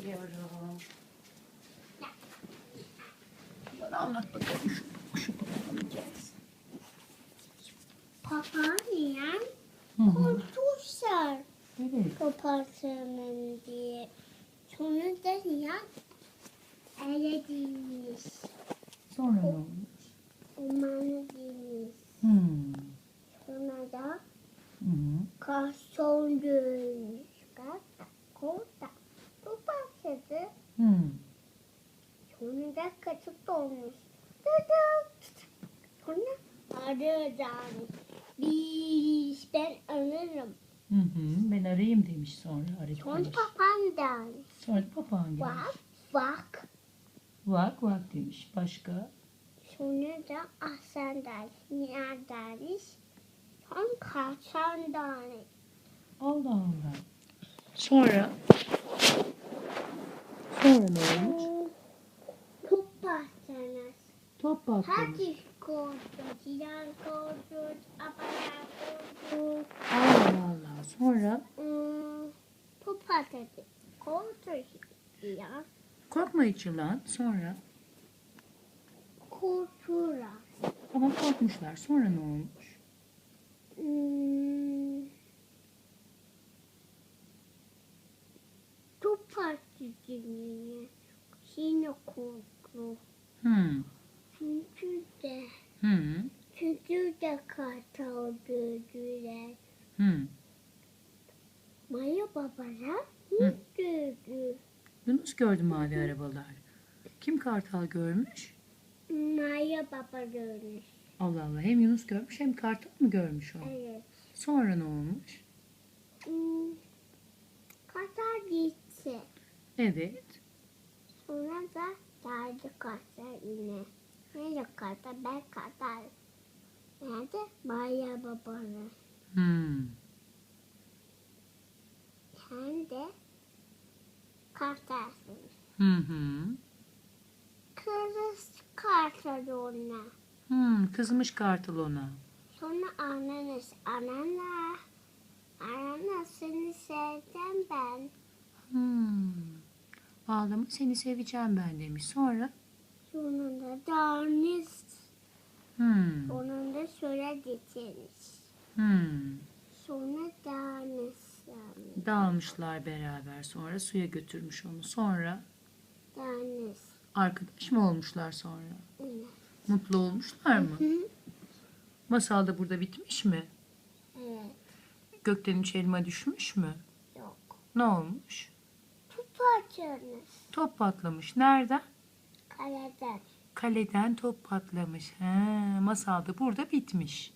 Geliyorum. Bana anlat bakalım şu Evet. kopartırım diye. Sonra da ya öyle değilmiş. Sonra ne olmuş? Umarım değilmiş. Hmm. Sonra da Hı hı. kaston dönmüş. Bak korkta. Bu başladı. Hmm. Sonra da kaçıp dolmuş. Dıdı. Sonra arayacağım. Bir ben alırım. Hı hı. Ben arayayım demiş sonra Sonra öğretmenim. papağan demiş. Sonra papağan gelmiş. Bak bak. Vak vak demiş. Başka? Sonra da aslan demiş. Nihal demiş. Sonra kaçan demiş. Allah Allah. Sonra? Sonra ne olmuş? Top bastınız. Top patlamış. Hadi koştu. Sinan koştu. Apalar koştu. Allah Allah. Sonra? Hmm, top patladı. Koştu. Ya. Korkma hiç yılan. Sonra? Korktular. Ama korkmuşlar. Sonra ne olmuş? Hmm. Patladı yine. Korktu. Hmm. Çünkü de Hmm. çünkü de kartal gördüler. Hmm. Maya babalar Hı. mı gördü? Yunus gördü mavi arabalar. Kim kartal görmüş? Maya baba görmüş. Allah Allah. Hem Yunus görmüş hem kartal mı görmüş o? Evet. Sonra ne olmuş? Hmm. Gitti. Evet. Sonra da geldi kartal yine. Nerede kartal? Ben kartal. Nerede? Maya babalar. Hmm. Sen de kartalsın. Hı hı. Kırız kartal ona. Hmm. Kızmış kartal ona. Sonra anneniz, anneanne, anneanne seni sevdim ben. Hmm. Ağlama seni seveceğim ben demiş. Sonra? Sonunda dağınız, Hmm. sonunda şöyle dikeniz. Hmm. Sonra dağınız, Dağılmışlar beraber. Sonra suya götürmüş onu. Sonra dağınız. arkadaş mı olmuşlar sonra? Evet. Mutlu olmuşlar mı? Hı, Masal da burada bitmiş mi? Evet, Gökten üç elma düşmüş mü? yok. Ne olmuş? Tutacağınız Top patlamış. Nereden? kaleden. Kaleden top patlamış. He, masal da burada bitmiş.